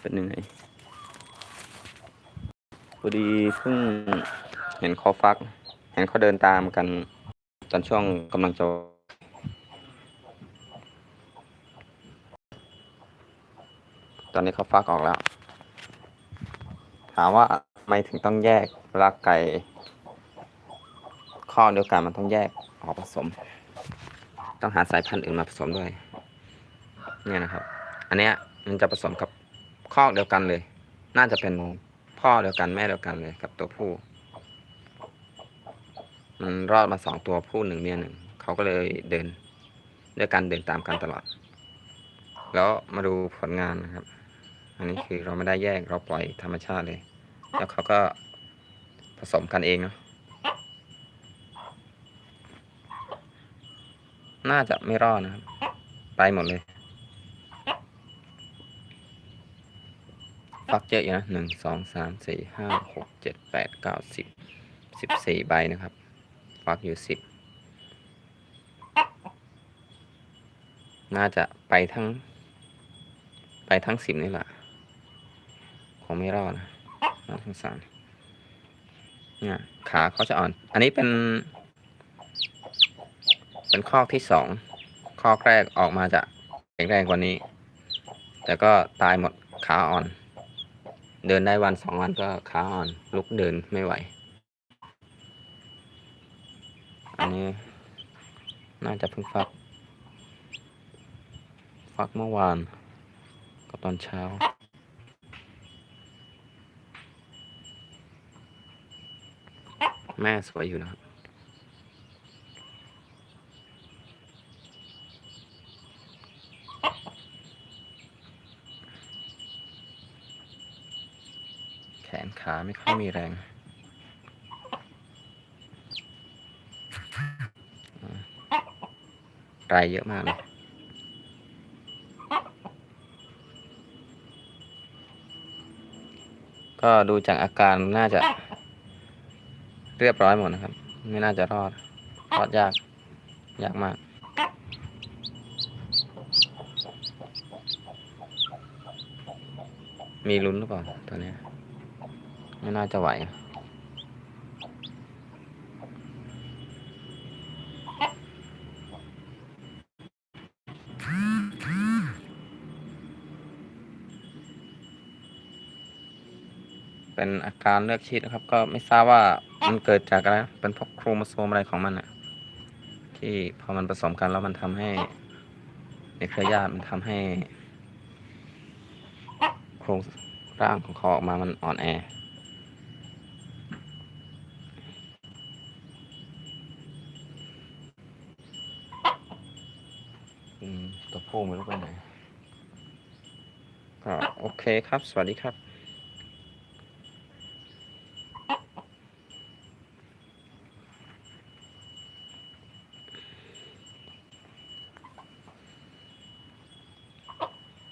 เป็นยังไงพอดีเพิ่งเห็นเขาฟัก เห็นเขาเดินตามกัน ตอนช่วงกำลังจะตอนนี้เขาฟักออกแล้ว ถามว่าทำไมถึงต้องแยกเวลาไก่ข้อเดียวกันมันต้องแยกออกผสม ต้องหาสายพันธุ์อื่นมาผสมด้วย เนี่ยนะครับ อันเนี้ยมันจะผสมกับ ข้อเดียวกันเลย น่าจะเป็นพ่อเดียวกันแม่เดียวกันเลยกับตัวผู้ มันรอดมาสองตัวผู้หนึ่งเมียหนึ่งเขาก็เลยเดินด้วยกันเดินตามกันตลอด แล้วมาดูผลงานนะครับ อันนี้คือเราไม่ได้แยกเราปล่อยธรรมชาติเลย แล้วเขาก็ผสมกันเองเนาะน่าจะไม่รอดนะครับ ไปหมดเลย ฟักเยอะอยู่นะหนึ่งสองสามสี่ห้าหกเจ็ดแปดเก้าสิบสิบสี่ใบนะครับฟักอยู่สิบน่าจะไปทั้ง ไปทั้งสิบนี่แหละคงไม่รอดนะน่าสงสารเนี่ยขาเขาจะอ่อน อันนี้เป็น เป็นข้อที่สองข้อแรกออกมาจะแข็งแรงกว่านี้ แต่ก็ตายหมดขาอ่อน เดินได้วันสองวันก็ขาอ่อน ลุกเดินไม่ไหว อันนี้ น่าจะเพิ่งฟัก ฟักเมื่อวานกับตอนเช้าแม่สวยอยู่นะครับ แข นขาไม่ค่อยมีแรงอ่าไรเยอะมากเลยก็ดูจากอาการน่าจะ เรียบร้อยหมดนะครับ ไม่น่าจะรอด รอดยาก ยากมากมีลุ้นหรือเปล่าตัวเนี้ย ไม่น่าจะไหวเป็นอาการเลือกชีดนะครับ ก็ไม่ทราบว่ามันเกิดจากอะไร เป็นพราะโครโมโซมอะไรของมันอะที่พอมันผสมกันแล้วมันทำให้ในเครือญาติมันทำให้ โครงร่างของเขาออกมามันอ่อนแอ ตัวผู้ไม่รู้ไปไหนอ่าโอเคครับ สวัสดีครับ